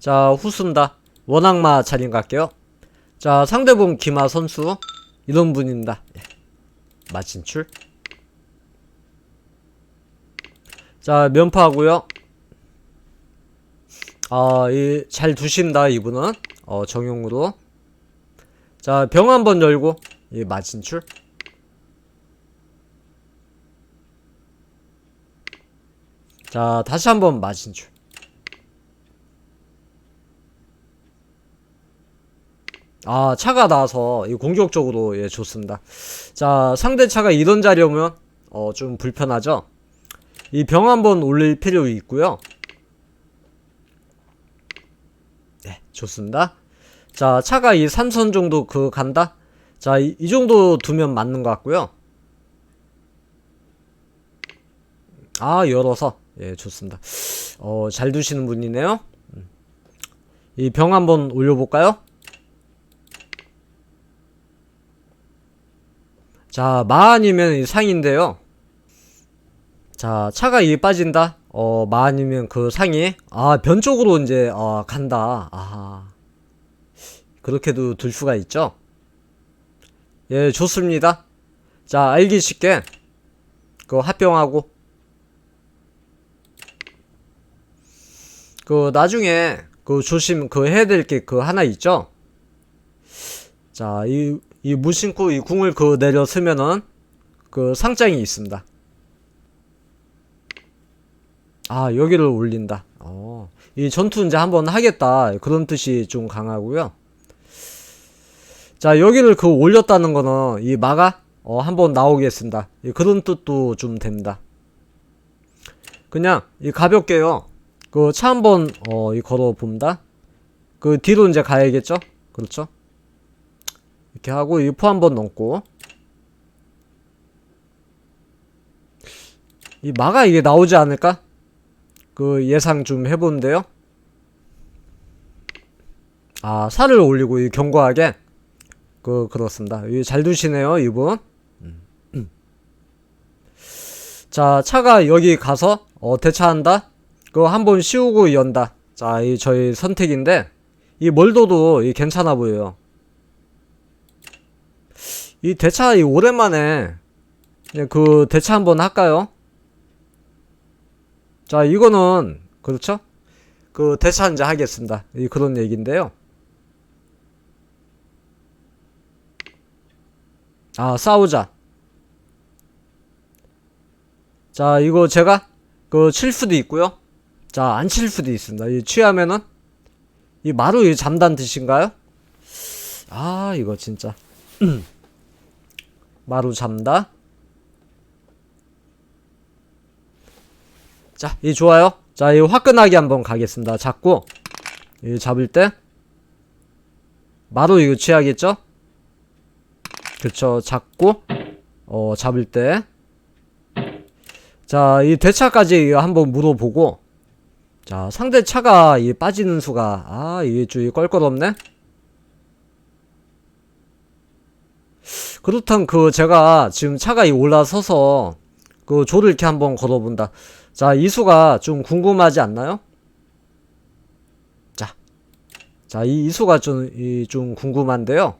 자, 후순다. 원악마 차림 갈게요. 자, 상대분 기마 선수. 이런 분입니다. 예. 마진출. 자, 면파하고요. 아, 이, 잘 두신다, 이분은. 어, 정용으로. 자, 병 한번 열고, 이 마진출. 자, 다시 한번 마진출. 아, 차가 나와서 이 공격적으로 예, 좋습니다. 자, 상대 차가 이런 자리 오면 어, 좀 불편하죠. 이 병 한번 올릴 필요 있고요. 네, 좋습니다. 자, 차가 이 3선 정도 그 간다. 자, 이, 이 정도 두면 맞는 것 같고요. 아, 열어서 예, 좋습니다. 어, 잘 두시는 분이네요. 음. 이병 한번 올려볼까요? 자, 마아니면 이 상인데요. 자, 차가 이 빠진다. 어, 마아니면 그 상이 아, 변 쪽으로 이제 어, 간다. 아. 그렇게도 둘 수가 있죠. 예, 좋습니다. 자, 알기 쉽게 그 합병하고 그 나중에 그 조심 그 해야 될 게 그 하나 있죠. 자, 이, 이 무심코 이 궁을 그 내려 쓰면은 그 상장이 있습니다. 아, 여기를 올린다. 어, 이 전투 이제 한번 하겠다. 그런 뜻이 좀 강하고요. 자, 여기를 그 올렸다는 거는 이 마가 어, 한번 나오겠습니다. 이 그런 뜻도 좀 됩니다. 그냥 이 가볍게요. 그 차 한번 어, 이 걸어 봅니다. 그 뒤로 이제 가야겠죠? 그렇죠? 이렇게 하고 이포 한 번 넘고 이 마가 이게 나오지 않을까? 그 예상 좀 해보는데요. 아 살을 올리고 이 견고하게 그 그렇습니다. 이잘 두시네요 이분. 음. 자 차가 여기 가서 어 대차한다. 그거 한 번 씌우고 연다. 자 이 저희 선택인데 이 멀도도 이 괜찮아 보여요. 이 대차 이 오랜만에 그 대차 한번 할까요? 자 이거는 그렇죠? 그 대차 이제 하겠습니다. 이 그런 얘기인데요. 아 싸우자. 자 이거 제가 그 칠 수도 있고요. 자 안 칠 수도 있습니다. 이 취하면은 이 마루 이 잠단 뜻인가요? 아 이거 진짜. 마루 잠다. 자, 이 좋아요. 자, 이 화끈하게 한번 가겠습니다. 잡고 이 잡을 때 마루 이거 취하겠죠? 그쵸, 잡고 어 잡을 때. 자, 이 대차까지 한번 물어보고 자, 상대 차가 이 빠지는 수가 아, 이게 좀 껄껄없네. 그렇다면 그 제가 지금 차가 이 올라서서 그 조를 이렇게 한번 걸어본다. 자, 이 수가 좀 궁금하지 않나요? 자, 자, 이, 이 수가 좀, 이, 좀 궁금한데요.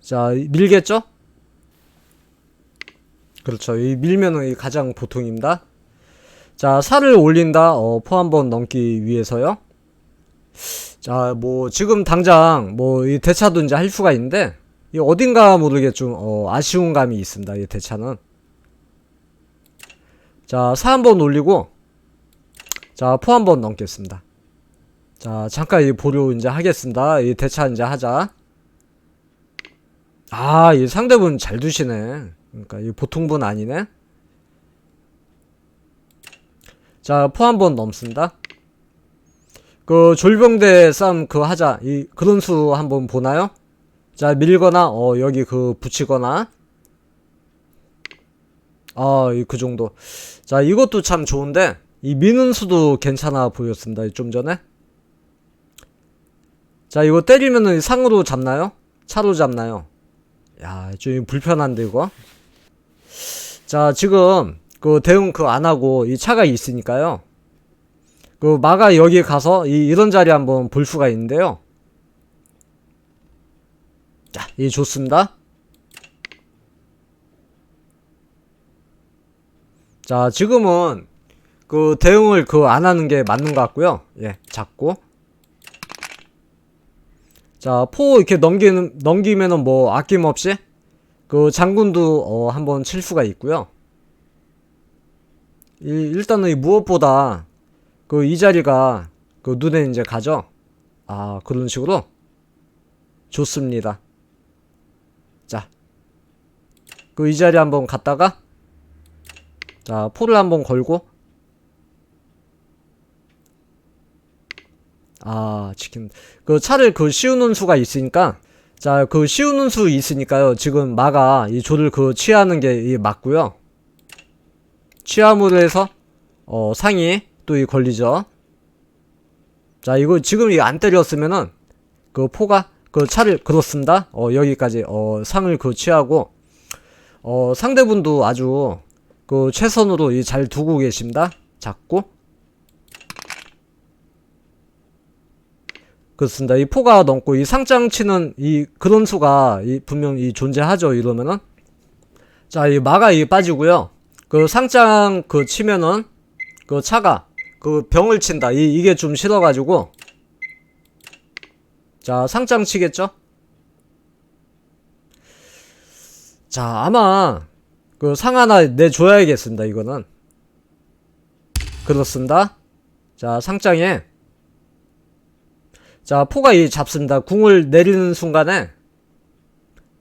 자, 이 밀겠죠? 그렇죠. 이 밀면은 이 가장 보통입니다. 자, 살을 올린다. 어, 포 한 번 넘기 위해서요. 자, 뭐, 지금 당장, 뭐, 이 대차도 이제 할 수가 있는데, 이 어딘가 모르게 좀, 어, 아쉬운 감이 있습니다. 이 대차는. 자, 사 한번 올리고, 자, 포 한 번 넘겠습니다. 자, 잠깐 이 보류 이제 하겠습니다. 이 대차 이제 하자. 아, 이 상대분 잘 두시네. 그러니까 이 보통 분 아니네. 자, 포 한 번 넘습니다. 그 졸병대 싸움 그 하자. 이 그런 수 한번 보나요? 자, 밀거나 어 여기 그 붙이거나 아, 이그 정도. 자, 이것도 참 좋은데 이 미는 수도 괜찮아 보였습니다. 좀 전에. 자, 이거 때리면은 상으로 잡나요? 차로 잡나요? 야, 좀 불편한데 이거. 자, 지금 그 대응 그 안 하고 이 차가 있으니까요. 그 마가 여기 가서 이 이런 자리 한번 볼 수가 있는데요. 자, 이 좋습니다. 자, 지금은 그 대응을 그 안 하는 게 맞는 것 같고요. 예, 잡고. 자, 포 이렇게 넘기는 넘기면은 뭐 아낌없이 그 장군도 어 한번 칠 수가 있고요. 이, 일단은 이 무엇보다 그 이 자리가 그 눈에 이제 가죠. 아, 그런 식으로 좋습니다. 자. 그 이 자리 한번 갔다가 자, 포를 한번 걸고 아, 치킨. 그 차를 그 씌우는 수가 있으니까 자, 그 씌우는 수 있으니까요. 지금 마가 이 조를 그 취하는 게이 맞고요. 취함으로 해서 어, 상이 또 이 걸리죠. 자, 이거 지금 이 안 때렸으면은 그 포가 그 차를 그렇습니다. 어, 여기까지 어, 상을 그 취하고 어, 상대분도 아주 그 최선으로 이잘 두고 계십니다. 잡고 그렇습니다. 이 포가 넘고 이 상장 치는 이 그런 수가 이 분명 히 존재하죠. 이러면은 자, 이 마가 이 빠지고요. 그 상장 그 치면은 그 차가 그 병을 친다. 이 이게 좀 싫어 가지고 자, 상장 치겠죠? 자, 아마 그 상 하나 내줘야겠습니다. 이거는 그렇습니다. 자, 상장에 자, 포가 이 잡습니다. 궁을 내리는 순간에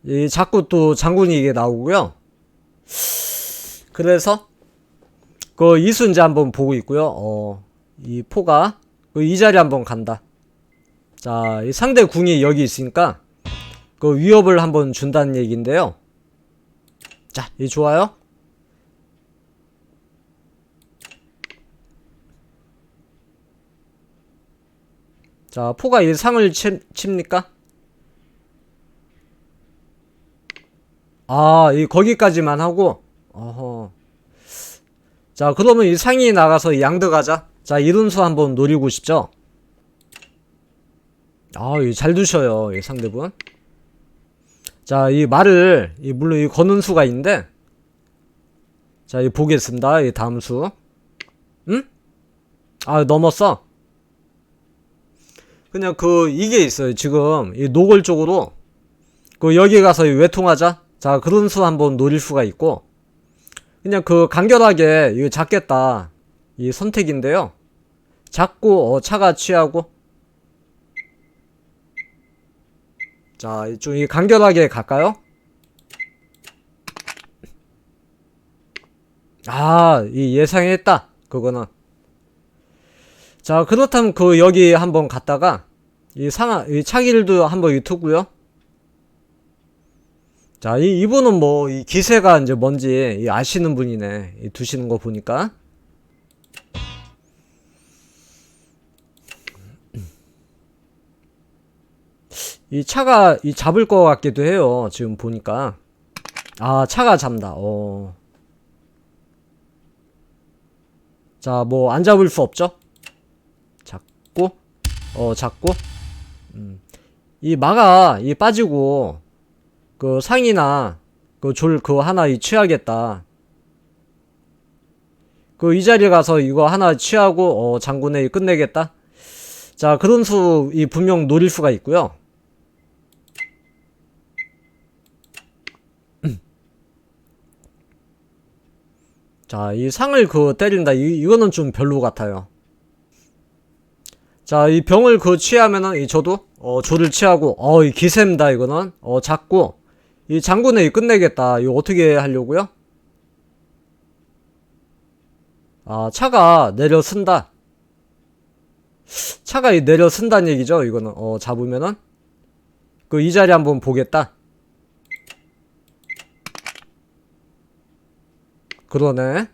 이 자꾸 또 장군이 이게 나오고요. 그래서 그 이제 한번 보고 있고요. 어, 이 포가 그 이 자리 한번 간다. 자, 이 상대 궁이 여기 있으니까 그 위협을 한번 준다는 얘기인데요. 자, 이 좋아요. 자, 포가 이 상을 치, 칩니까? 아, 이 거기까지만 하고, 어허. 자, 그러면 이 상이 나가서 가자. 자, 이룬수 한번 노리고 싶죠? 아, 이잘 두셔요, 이 상대분. 자, 이 말을, 이 물론 이 거는 수가 있는데, 자, 이 보겠습니다. 이 다음 수. 응? 아, 넘었어. 그냥 그 이게 있어요. 지금 이 노골적으로 그 여기 가서 이 외통하자. 자 그런 수 한번 노릴 수가 있고 그냥 그 간결하게 이거 잡겠다 이 선택인데요. 잡고 어, 차가 취하고 자좀 이 간결하게 갈까요? 아 이 예상했다 그거는 자, 그렇다면 그 여기 한번 갔다가 이 상하 이 차길도 한번 유튜브요. 자, 이 이분은 뭐 이 기세가 이제 뭔지 이 아시는 분이네. 이 두시는 거 보니까. 이 차가 이 잡을 것 같기도 해요. 지금 보니까. 아, 차가 잡다. 어. 자, 뭐 안 잡을 수 없죠? 잡고 어 잡고 음. 이 마가 이 빠지고 그 상이나 그 졸 그거 하나 이 취하겠다 그 이 자리에 가서 이거 하나 취하고 어 장군회 끝내겠다 자 그런 수 이 분명 노릴 수가 있고요 자 이 상을 그 때린다 이, 이거는 좀 별로 같아요 자, 이 병을 그 취하면은 이 저도 어 조를 취하고 어 이 기세입니다 이거는 어 잡고 이 장군의 끝내겠다. 이거 어떻게 하려고요? 아 차가 내려 쓴다. 차가 이 내려 쓴다는 얘기죠. 이거는 어 잡으면은 그 이 자리 한번 보겠다. 그러네.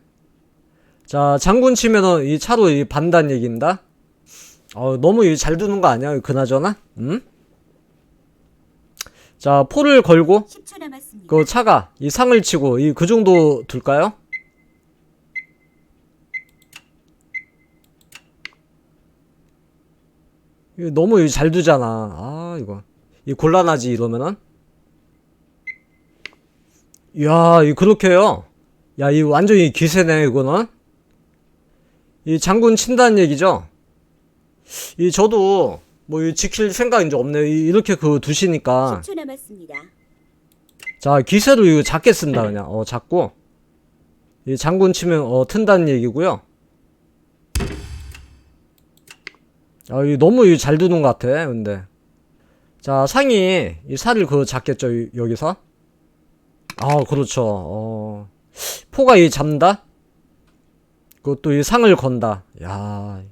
자 장군 치면은 이 차로 이 반단 얘기입니다. 어, 너무 잘 두는 거 아니야? 그나저나? 응? 자, 포를 걸고, 10초 남았습니다. 그 차가, 이 상을 치고, 이, 그 정도 둘까요? 이거 너무 잘 두잖아. 아, 이거. 이 곤란하지, 이러면은. 이야, 이 그렇게요. 야, 이 완전히 기세네, 이거는. 이 장군 친다는 얘기죠. 이 저도 뭐 이 지킬 생각 이제 없네요. 이- 이렇게 그 두시니까. 10초 남았습니다. 자, 기세로 이거 작게 쓴다, 그냥. 어, 작고. 이 장군 치면, 어, 튼다는 얘기고요. 아, 이 너무 이 잘 두는 것 같아, 근데. 자, 상이, 이 살을 그 잡겠죠, 이- 여기서? 아, 그렇죠. 어. 포가 이 잡는다? 그것도 이 상을 건다. 야.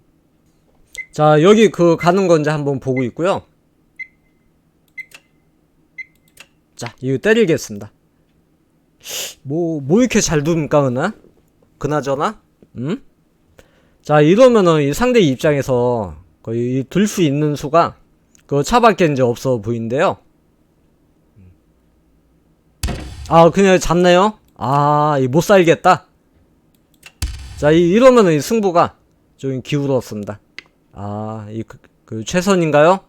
자, 여기 그 가는 건 이제 한번 보고 있고요. 자, 이거 때리겠습니다. 뭐, 뭐 이렇게 잘 둡니까, 그나? 그나저나? 음? 자, 이러면은 이 상대 입장에서 거의 들 수 있는 수가 그 차밖에 이제 없어 보이는데요. 아, 그냥 잡네요? 아, 이 못 살겠다? 자, 이, 이러면은 이 승부가 좀 기울었습니다. 아, 이, 그, 그 최선인가요?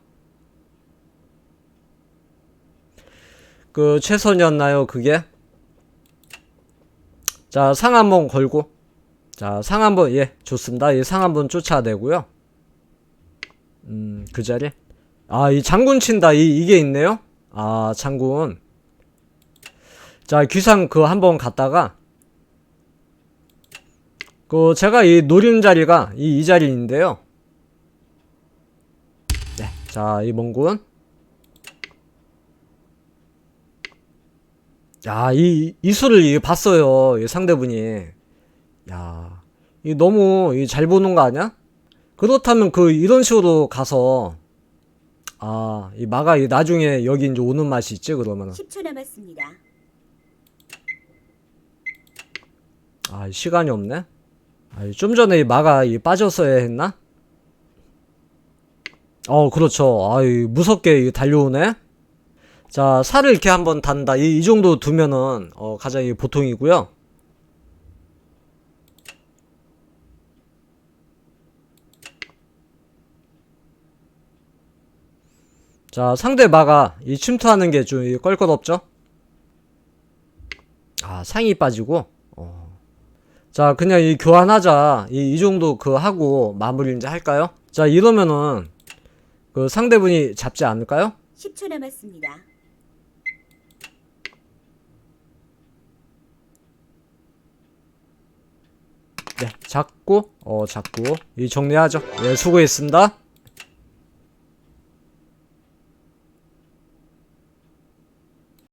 그 최선이었나요 그게? 자 상 한번 걸고 자 상 한번 예 좋습니다 이 상 한번 쫓아내고요 음 그 자리 아 이 장군 친다 이 이게 있네요 아 장군 자 귀상 그 한 번 갔다가 그 제가 이 노리는 자리가 이, 이 자리인데요 네 자이 몽군 야, 이, 이 수를 이 봤어요. 이 상대분이. 야, 이 너무 이 잘 보는 거 아니야? 그렇다면 그 이런 식으로 가서 아, 이 마가 이 나중에 여기 이제 오는 맛이 있지 그러면은. 10초 남았습니다. 아, 시간이 없네. 아, 좀 전에 이 마가 이 빠졌어야 했나? 어, 그렇죠. 아, 이 무섭게 이 달려오네. 자, 살을 이렇게 한번 단다. 이, 이 정도 두면은 어, 가장 이 보통이고요. 자, 상대 마가 이 침투하는 게 좀 껄끄럽죠? 아, 상이 빠지고. 어. 자, 그냥 이 교환하자. 이, 이 정도 그 하고 마무리 이제 할까요? 자, 이러면은 그 상대분이 잡지 않을까요? 10초 남았습니다. 네, 잡고, 어, 잡고, 이 정리하죠. 예, 수고했습니다.